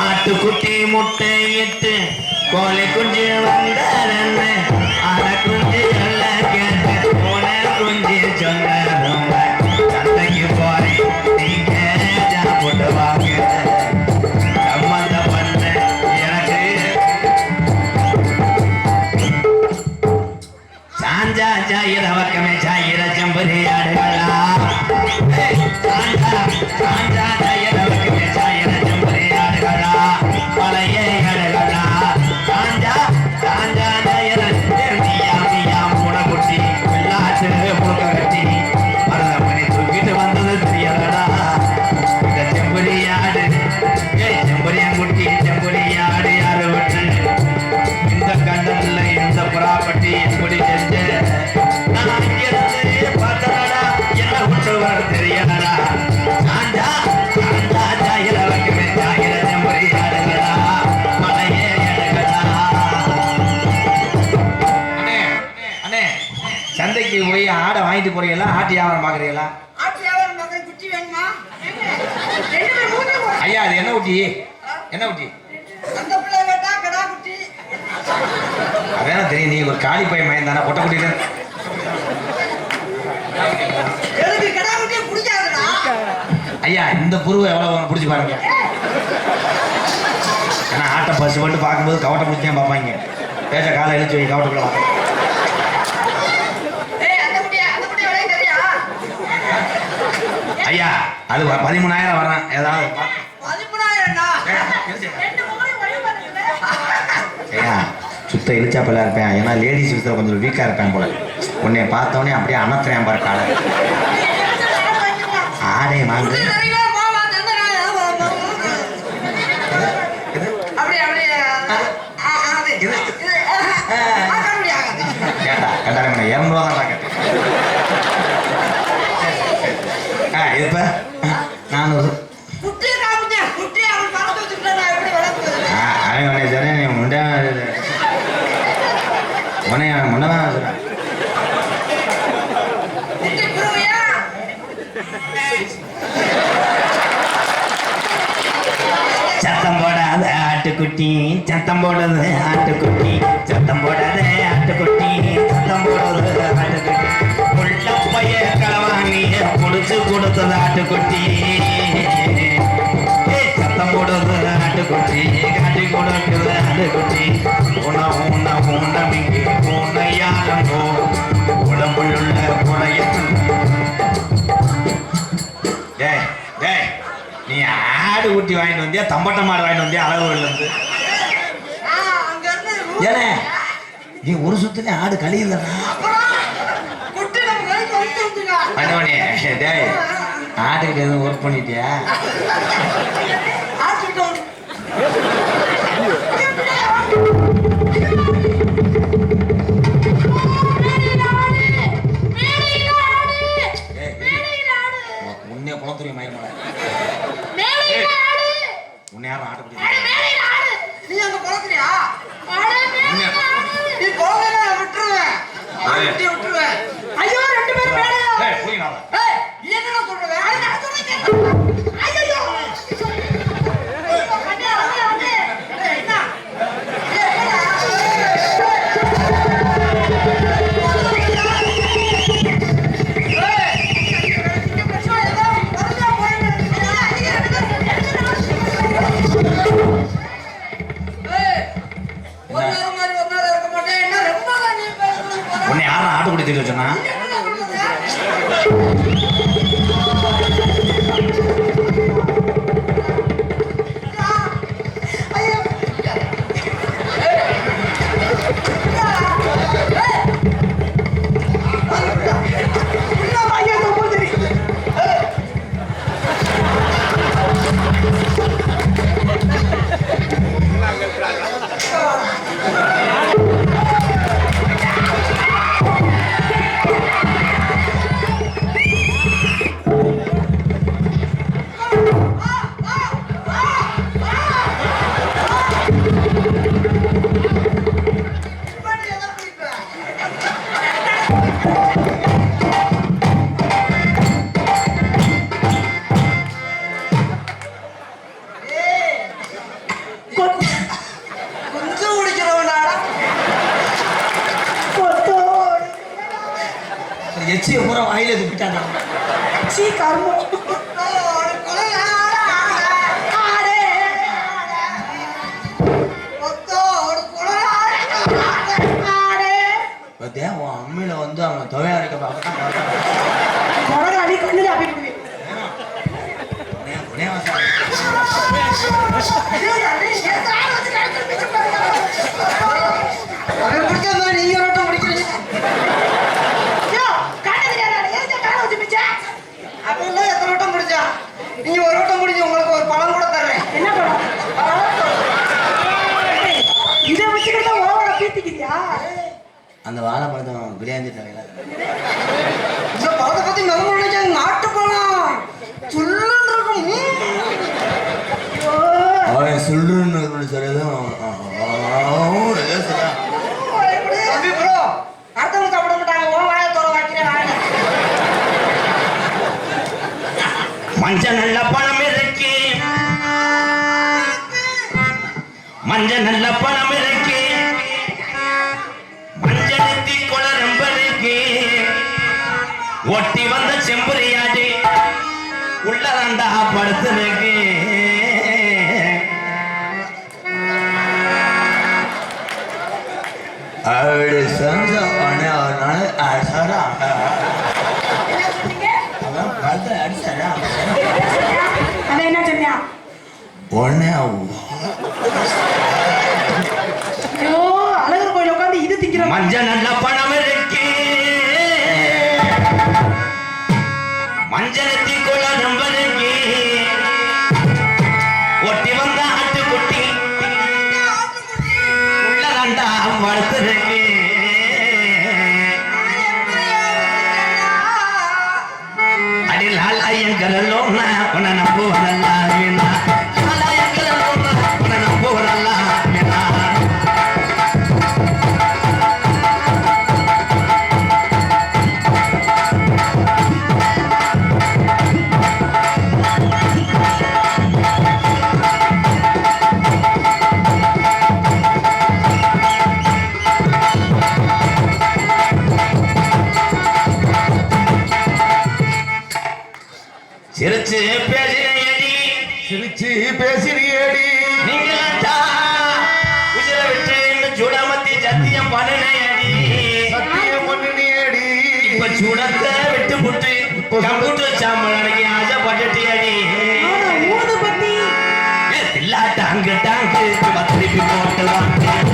ஆட்டுக்குட்டி முட்டை இட்டு கோழி குஞ்சு வந்தாரன்னு அட குஞ்சு ப்ராப்பர்ட்டி எப்படி செஞ்ச. நான் என்ன மலையே எடுகளா அண்ணே அண்ணே சந்தைக்கு போய் ஆடை வாங்கிட்டு போறீங்களா? ஆட்டு வியாபாரம் பாக்குறீங்களா ஐயா அது என்ன ஊட்டி என்ன ஊட்டி அந்த பிள்ளை கேட்டா கடா குட்டி அதான் தெரியும் நீ ஒரு காளி பையன் மயன் தானே பொட்டை குட்டி எனக்கு கடா குட்டியை பிடிக்காதுடா. ஐயா இந்த புருவை எவ்வளவு பிடிச்சி பாருங்க. ஏன்னா ஆட்டை பசு மட்டும் பார்க்கும்போது கவட்டை பிடிச்சி தான் பார்ப்பாங்க. பேச காலை இழுச்சு வை கவட்டுக்குள்ள ஐயா அது பதிமூணாயிரம் வர்றேன். ஏதாவது ஐயா சுத்த இழுச்சாப்பில் இருப்பேன். ஏன்னா லேடிஸ் விஷயத்தில் கொஞ்சம் வீக்காக இருப்பேன் போல. உன்னை பார்த்தவொடனே அப்படியே அனத்துறேன் பாரு காலை. ஆடை வாங்கு கண்டாரம் இரநூறுவா தான் கேட்டேன் ஆ இப்போ நானூறு. அவன் பணத்தை வச்சுக்கிட்டா நான் எப்படி வளர்க்குறது ஆ அவன் உடனே சரி நீ முண்டை உடனே முன்னே தான் சொல்கிறேன் குட்டி குருவியா சத்தம் போடாத ஆட்டுக்குட்டி சத்தம் போடுது ஆட்டுக்குட்டி. சத்தம் போடாத ஆட்டுக்குட்டி சத்தம் போடுது ஆட்டுக்குட்டி. உள்ள பைய களவாணிய புடிச்சு கொடுத்தது ஆட்டுக்குட்டி. சத்தம் போடுது ஆட்டுக்குட்டி. காட்டி கொடுக்குது ஆட்டுக்குட்டி. உண உண உணமிங்கு உணையாரங்கோ உடம்புள்ள புனையத்தில் ஆடு ஊட்டி வாங்கிட்டு வந்தியா? தம்பட்ட மாடு வாங்கிட்டு வந்தியா? அளவுகள் வந்து ஏனே நீ ஒரு சுத்துலேயே ஆடு கழியுதுடா அப்புறம் டேய் ஆட்டுக்கிட்ட எதுவும் ஒர்க் பண்ணிட்டியா? எச்சிய பூரா வாயில துப்பிட்டாங்க சீ கருமம். பார்த்தியா வந்து அவங்க துவைய அரைக்க பார்க்கலாம் இனி ஒரு ஓட்டம் முடிஞ்சு உங்களுக்கு ஒரு பழம் கூட தர்றேன். என்ன பழம் இதை வச்சுக்கிட்டு தான் உழவனை பீத்திக்கிறியா? அந்த வாழைப்பழத்தை பிரியாணி தரையில உடனே அழகர் கோயில் உட்காந்து இது திக்கிற மஞ்சள் நல்ல பணம் இருக்கு. மஞ்சள் தீக்கொள்ள நம்பது சிரிச்சு பேசிறியடி நீங்க உசிர விட்டு இன்னும் சூடாமத்தி சத்தியம் பண்ணனையடி. சத்தியம் பண்ணனையடி. இப்ப சூடத்தை விட்டு புட்டு கம்ப்யூட்டர் சாம்பலனைக்கு ஆசைப்பட்டுட்டியடி. ஊது பத்தி இல்லாட்டாங்க டாங்கு திருப்பி போட்டு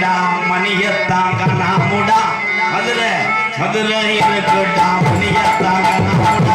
எனக்குடா மணியத்தான் கண்ணாமுடா. மதுரை மதுரை எனக்குடா மணியத்தான் கண்ணாமுடா.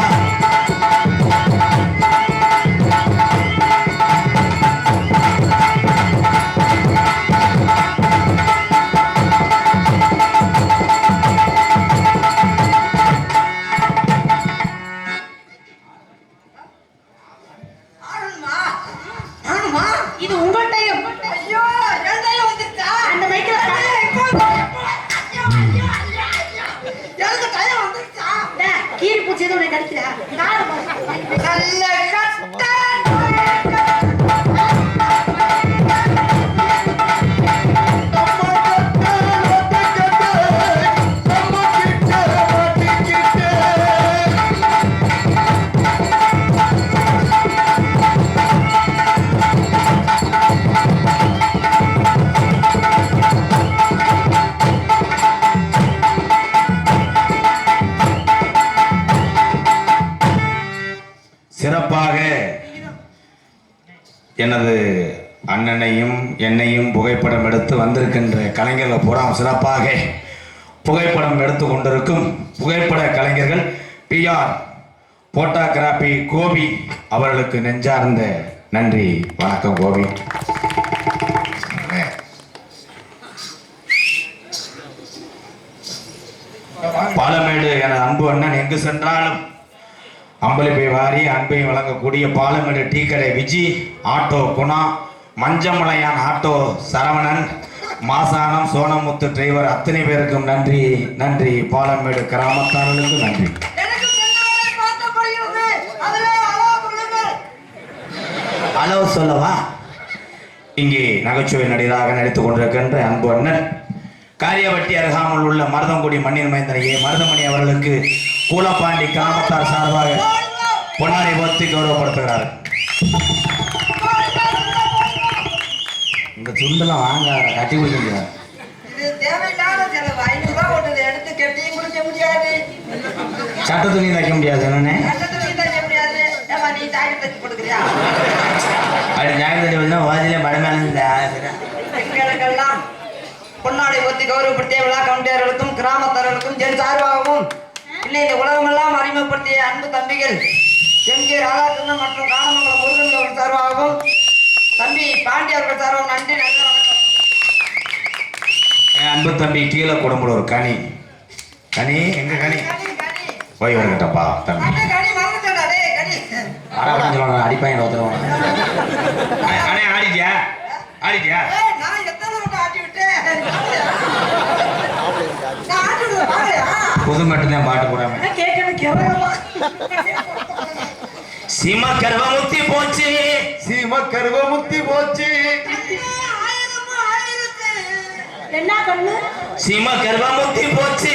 எனது அண்ணனையும் என்னையும் புகைப்படம் எடுத்து வந்திருக்கின்ற கலைஞர்கள் பூரா சிறப்பாக புகைப்படம் எடுத்து கொண்டிருக்கும் புகைப்பட கலைஞர்கள் பிஆர் போட்டோகிராபி கோபி அவர்களுக்கு நெஞ்சார்ந்த நன்றி. வணக்கம் கோபி. பாலமேடு என அன்பு அண்ணன் எங்கு சென்றாலும் அம்பலிப்பை வாரி அன்பை வழங்கக்கூடிய பாலமேடு டீ கடை Viji auto Guna Manjamalaiyan auto Saravanan Masanam Sonamuthu driver அத்தனை பேருக்கும் நன்றி நன்றி. பாலமேடு கிராமத்தார்களுக்கு நன்றி. ஹலோ சொல்லவா? இங்கே நகைச்சுவை நடிகராக நடித்துக் கொண்டிருக்கின்ற அன்பு அண்ணன் காரியவட்டி அருகாமல் உள்ள மருதங்குடி மண்ணின் மைந்தனையே மருதமணி அவர்களுக்கு கூலப்பாண்டி கிராமத்தார் சார்பாக பொன்னாடை போர்த்தி கௌரவப்படுத்துகிறார். இந்த துண்டெல்லாம் வாங்க கட்டி கொடுக்க முடியாது. சட்ட துணி தைக்க முடியாது என்னன்னு அப்படி நியாயம் தடி வந்து வாதிலே மடை மேலே பெண்களுக்கெல்லாம் பொன்னாடை ஒத்தி கௌரவப்படுத்திய விழா இல்லை இந்த உலகமெல்லாம் அறிமுகப்படுத்திய அன்பு தம்பிகள் எம். கே. ராதாகிருஷ்ணன் மற்றும் காணமங்கலம் முருகன் அவர்கள் சார்பாகவும் தம்பி பாண்டி அவர்கள் சார்பாகவும் நன்றி நல்ல வணக்கம். என் அன்பு தம்பி கீழே குடம்புல ஒரு கனி. கனி எங்க கனி. போய் வருகிட்டப்பா தம்பி. அடிப்பாங்க அண்ணே ஆடிட்டியா? ஆடிட்டியா? நான் எத்தனை ஆட்டி விட்டேன்? புது மட்டும்தான் பாட்டு போடாம. சீம கர்வமுத்தி போச்சு. சீம கருவமுத்தி போச்சு. ஆயிரமா ஆயிரத்து. என்ன கண்ணு? சீம கர்வமுத்தி போச்சு.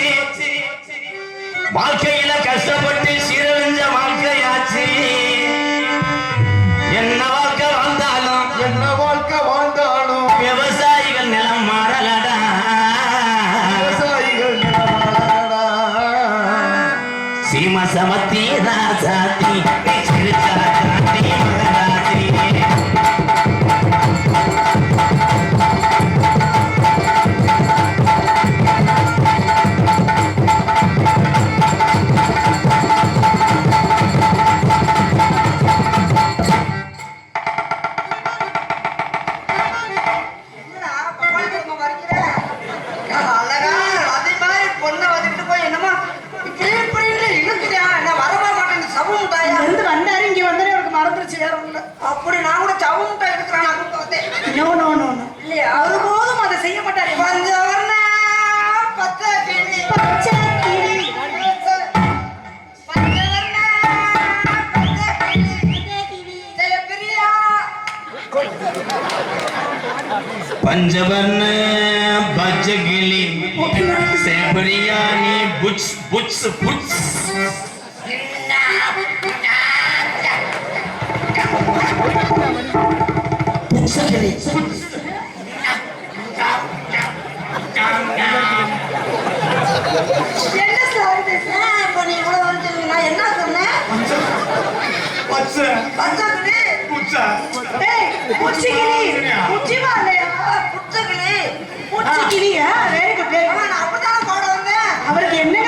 வாழ்க்கையில கஷ்டப்பட்டு சீரழிஞ்ச வாழ்க்கையாச்சு நோ இல்லையா ஒருபோதும் அதை செய்ய மாட்டாரு பஞ்சவர்ண பச்சை கிளி. பச்சை கிளி. பஞ்சவர்ண பச்சை கிளி. ஜெயப்பிரியா. பஞ்சவர்ண பஜகிளி சேபரியானி புட்ஸ் புட்ஸ் புட்ஸ் என்ன சார் இப்ப நீ இவ்வளவு வந்து நான் என்ன சொன்னேன் பச்சை. பச்சை ஏய், பூச்சி கிளி. பூச்சிமா இல்லையா? பாட வந்தேன்? அவருக்கு என்னங்க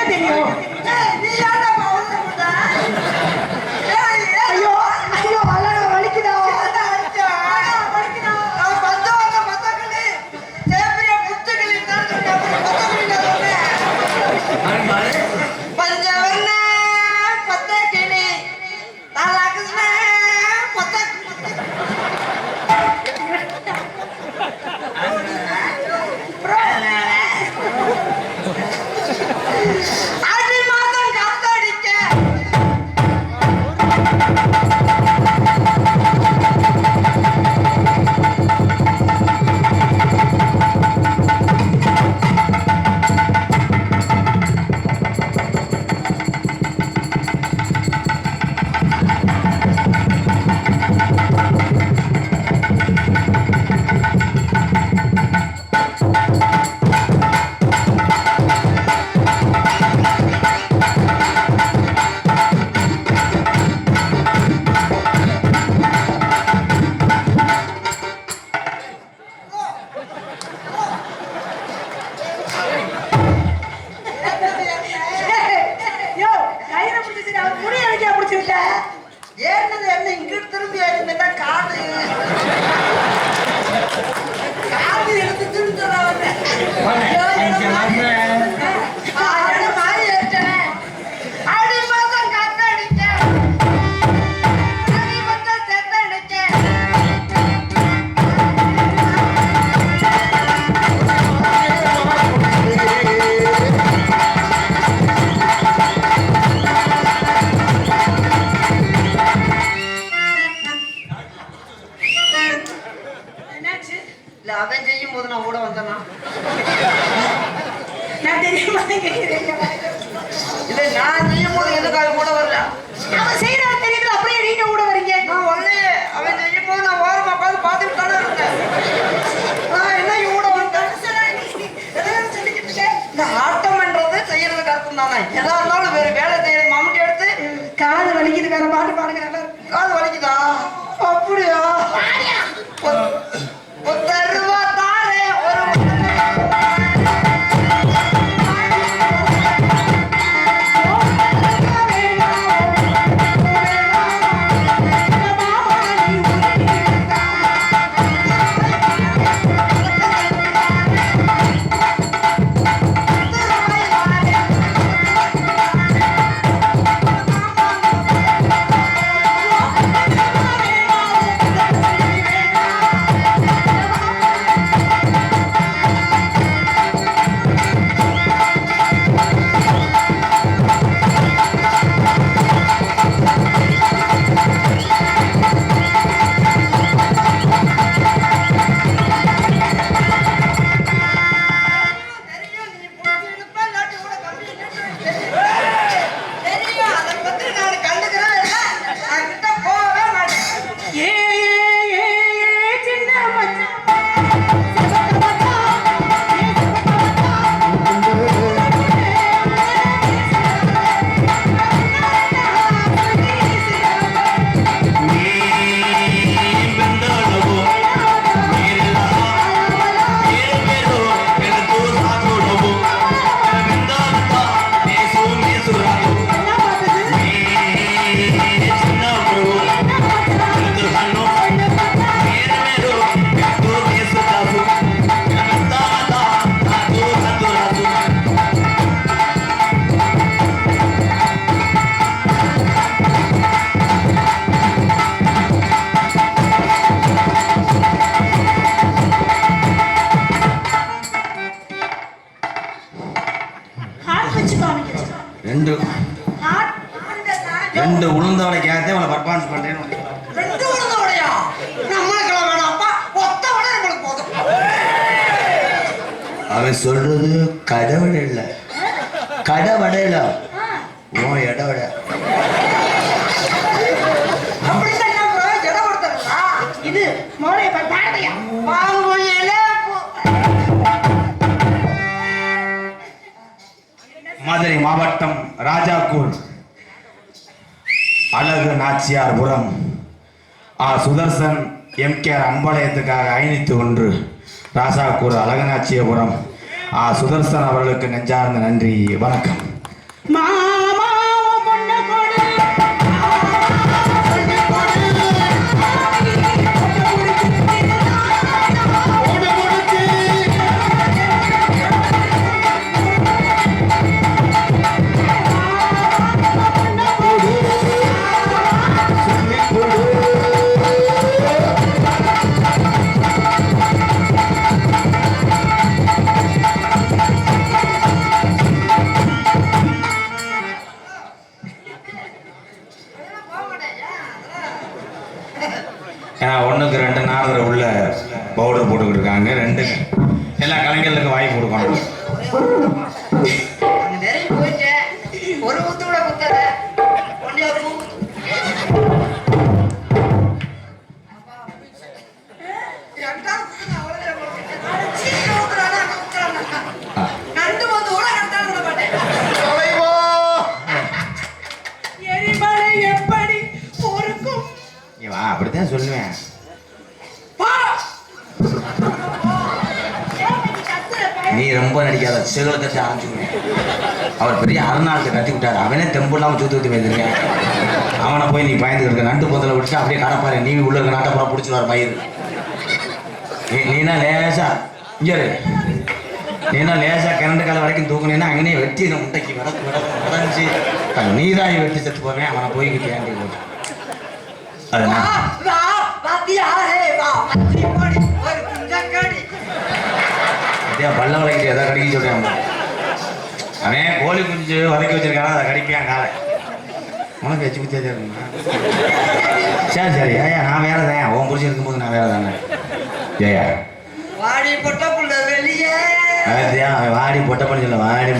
ரெண்டு ரெண்டு உளுந்தவளைக்காகத்தே அவளை பர்ஃபார்மன்ஸ் பண்றேன்னு ரெண்டு உளுந்த வடையா நம்மளுக்கெல்லாம் வேணாம்ப்பா ஒத்த வடை நம்மளுக்கு போதும். அவன் சொல்றது கடவுள் இல்ல. கடவடை இல்ல. உன் இடவட ராஜாக்கூர். அழகு நாச்சியார்புரம் ஆ சுதர்சன் எம் கே அம்பாளையத்துக்காக ஐநூத்தி ஒன்று ராசாக்கூர் அழகநாச்சியபுரம் ஆ சுதர்சன் அவர்களுக்கு நெஞ்சார்ந்த நன்றி. வணக்கம். அப்படித்தான் சொல்லுவேன் நீ ரொம்ப நடிக்காத சிகலை கட்டி ஆரம்பிச்சுக்குவேன் அவர் பெரிய அருணாளுக்கு கட்டி விட்டாரு. அவனே தெம்பு இல்லாமல் சுத்தி ஊற்றி போயிருக்கேன் அவனை போய் நீ பயந்து இருக்க. நண்டு பொந்தல விட்டு அப்படியே கடப்பாரு நீ உள்ள இருக்க நாட்டப்புறம் பிடிச்சி வர மயிர் நீ நீனா லேசா? இங்க. நீனா லேசா கிணண்டு கால வரைக்கும் தூக்குனீன்னா அங்கனே வெட்டி இந்த முட்டைக்கு விடக்கு விடஞ்சி நீராய் வெட்டி செத்து போவேன். அவனை போய் கேண்டி போட்டு? அது பல்ல வளைக்கிட்டு எதை கடிக்க சொல்றேன் அவன் கோழி குஞ்சு வதக்கி வச்சிருக்கான அதை காலை. உனக்கு எச்சு குத்தியா இருக்குமா சரி சரி. நான் வேற தான். உன் புரிச்சு இருக்கும்போது நான் வேற தானே? ஏயா வாடி பொட்ட புள்ள வெளியே. வாடி பொட்ட சொல்ல வாடி.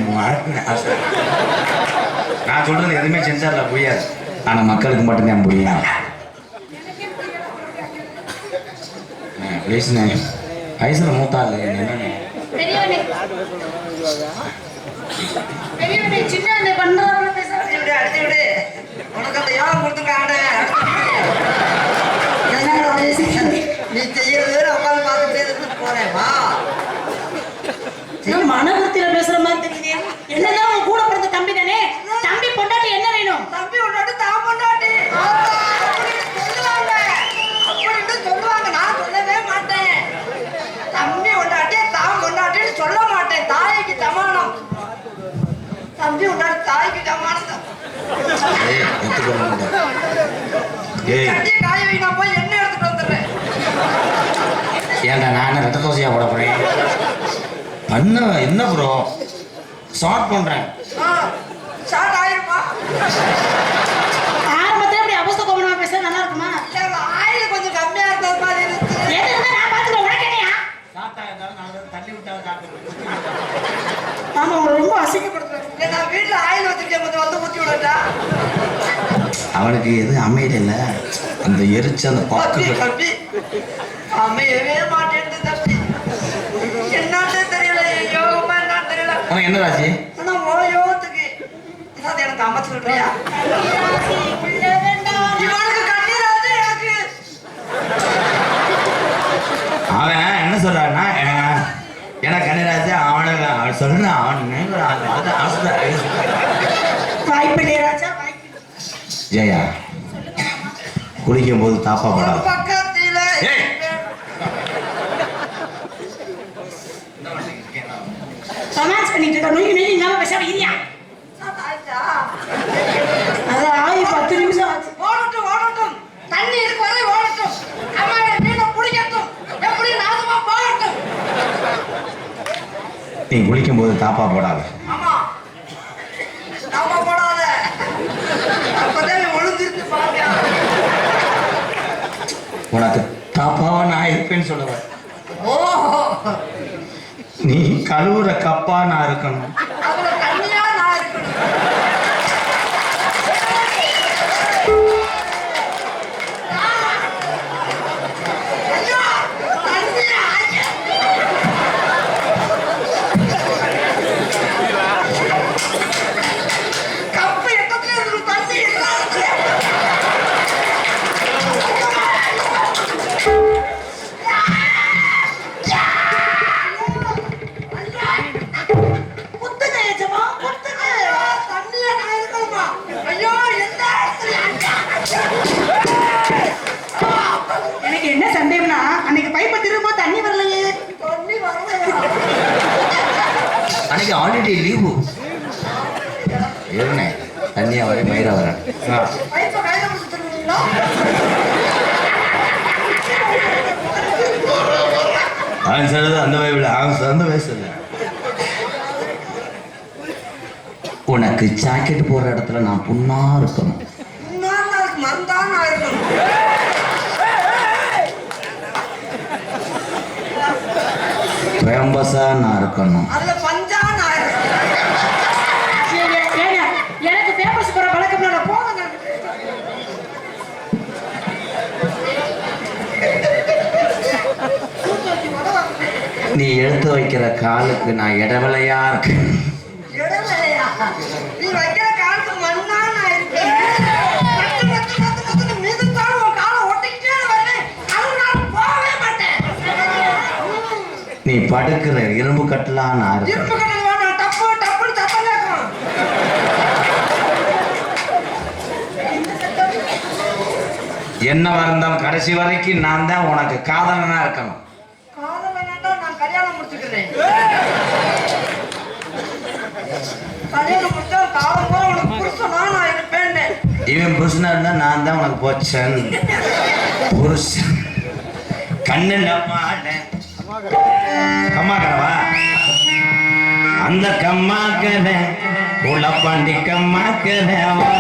நான் சொல்றது எதுவுமே சென்சார்ல புரியாது. ஆனா மக்களுக்கு மட்டும்தான் புரியும் ப்ளீஸ்ண்ணே வயசுல மூத்தா இல்லை என்னண்ணே பெரியவனே பெரியவனே சின்னவனே பண்றாங்க பேசுறாங்க அடிச்சு விடு அடிச்சு விடு உனக்கு அந்த யோகம் கொடுத்துருக்காங்க நீ செய்யறது உட்காந்து பார்த்துட்டே இருந்து போறேன் வா. நான் மனவருத்தில பேசுற மாதிரி தெரியுது. என்னதான் உன் கூட பிறந்த தம்பி தானே தம்பி பொண்டாட்டி என்ன வேணும்? தம்பி உன்னோட தான் பொண்டாட்டி அப்படின்னு சொல்லுவாங்க அப்படின்னு சொல்லுவாங்க நான் சொல்லவே மாட்டேன் தம்பி உண்டாட்டி தான் பொண்டாட்டின்னு சொல்ல மாட்டேன் தாய்க்கு சமானம் தம்பி உண்டாட்டி தாய்க்கு. ஏய் ஏய். காய போய் எண்ணெய் எடுத்துட்டு வந்துடுறேன். ஏன்டா நான் ரத்த தோசையா போட போறேன்? பண்ண என்ன ப்ரோ ஷார்ட் பண்றேன். ஆ, ஸ்டார்ட் ஆயிருப்பா ஆரம்பத்துல இப்படி அவஸ்த கோபமா பேச நல்லா இருக்குமா? ஆயில் கொஞ்சம் கம்மியா இருந்தது மாதிரி இருந்துச்சு எது இருந்தா நான் பாத்துக்கிறேன் உனக்கு என்னையா ஆமா உங்களை ரொம்ப அசிங்கப்படுத்துறேன் இல்ல, நான் வீட்டுல ஆயில் வச்சிருக்கேன் கொஞ்சம் வந்து ஊத்தி விடட்டா? அவனுக்கு எது அமையல இல்ல. அந்த எரிச்ச அந்த பாக்கு தம்பி அமையவே மாட்டேன் தம்பி. என்னன்னு தெரியல யோகமா என்னன்னு தெரியல. உனக்கு என்ன ராசி? ஆனா ஓ யோகத்துக்கு ஏதாவது எனக்கு அமைச்சு எனக்கு. அவன் என்ன சொல்றான்னா ஆசை. வாய்ப்பில்லை ராஜா ஜெயா குளிக்கும் போது தாப்பா. ரொமான்ஸ் பண்ணிட்டு இருக்க நொய்க்கு நொய்க்கு இல்லாம பேசாம நீ குளிக்கும் போது தாப்பா போடாத. உனக்கு தாப்பாவா நான் இருப்பேன்னு சொல்லுவேன் நீ கழுவுற கப்பா நான் இருக்கணும். ஹாலிடே லீவு இருனே தண்ணியா வர மயிரா வரேன் அவன் சொல்றது அந்த வயவில் அவன் சொந்த வயசு இல்லை உனக்கு ஜாக்கெட் போடுற இடத்துல நான் புண்ணா இருக்கணும் பேம்பஸா நான் இருக்கணும் நீ எடுத்து வைக்கிற காலுக்கு நான் இடவிலையா இருக்கேன்? நீ படுக்கிற இரும்பு கட்டலா நான் என்ன இருந்தாலும் கடைசி வரைக்கும் நான் தான் உனக்கு காதலனா இருக்கணும். கல்யாணம் கல்யாணம் முடிச்சா காலம் பூரா உனக்கு புருஷனா நான் இருப்பேன் இவன் புருஷனா இருந்தா நான் தான் உனக்கு போச்சன். புருஷன். கண்ணு கம்மா அந்த கம்மா உள்ள பாண்டி கம்மா